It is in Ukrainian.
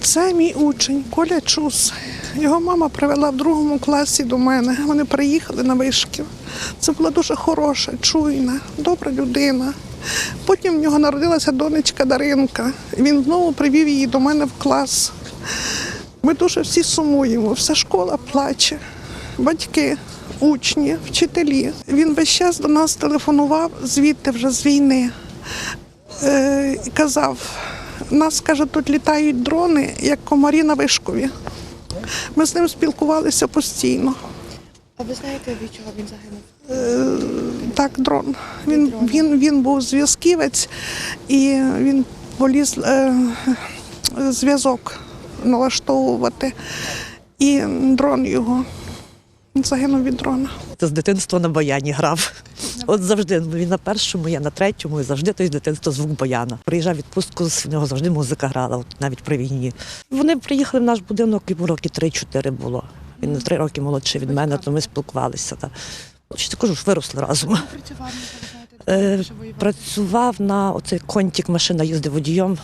Це мій учень Коля Чус. Його мама привела в другому класі до мене. Вони приїхали на вишків. Це була дуже хороша, чуйна, добра людина. Потім в нього народилася донечка Даринка. Він знову привів її до мене в клас. Ми дуже всі сумуємо, вся школа плаче, батьки, учні, вчителі. Він весь час до нас телефонував звідти вже з війни. Е, і казав, нас каже, тут літають дрони, як комарі на вишкові. Ми з ним спілкувалися постійно. А ви знаєте, від чого він загинув? Так, дрон. Він, він, він був зв'язківець і він поліз е, зв'язок налаштовувати. І дрон його він загинув від дрона. З дитинства на баяні грав. От завжди ну, він на першому, я на третьому, і завжди той з дитинства звук баяна. Приїжджав відпустку, в нього завжди музика грала, от навіть при війні. Вони приїхали в наш будинок, йому роки 3-4 було. Він на три роки молодший від мене, то ми спілкувалися. Та. Чи ти кажу, ж виросли разом. Працював, Е? Працював на оцей контік, машина їздив водієм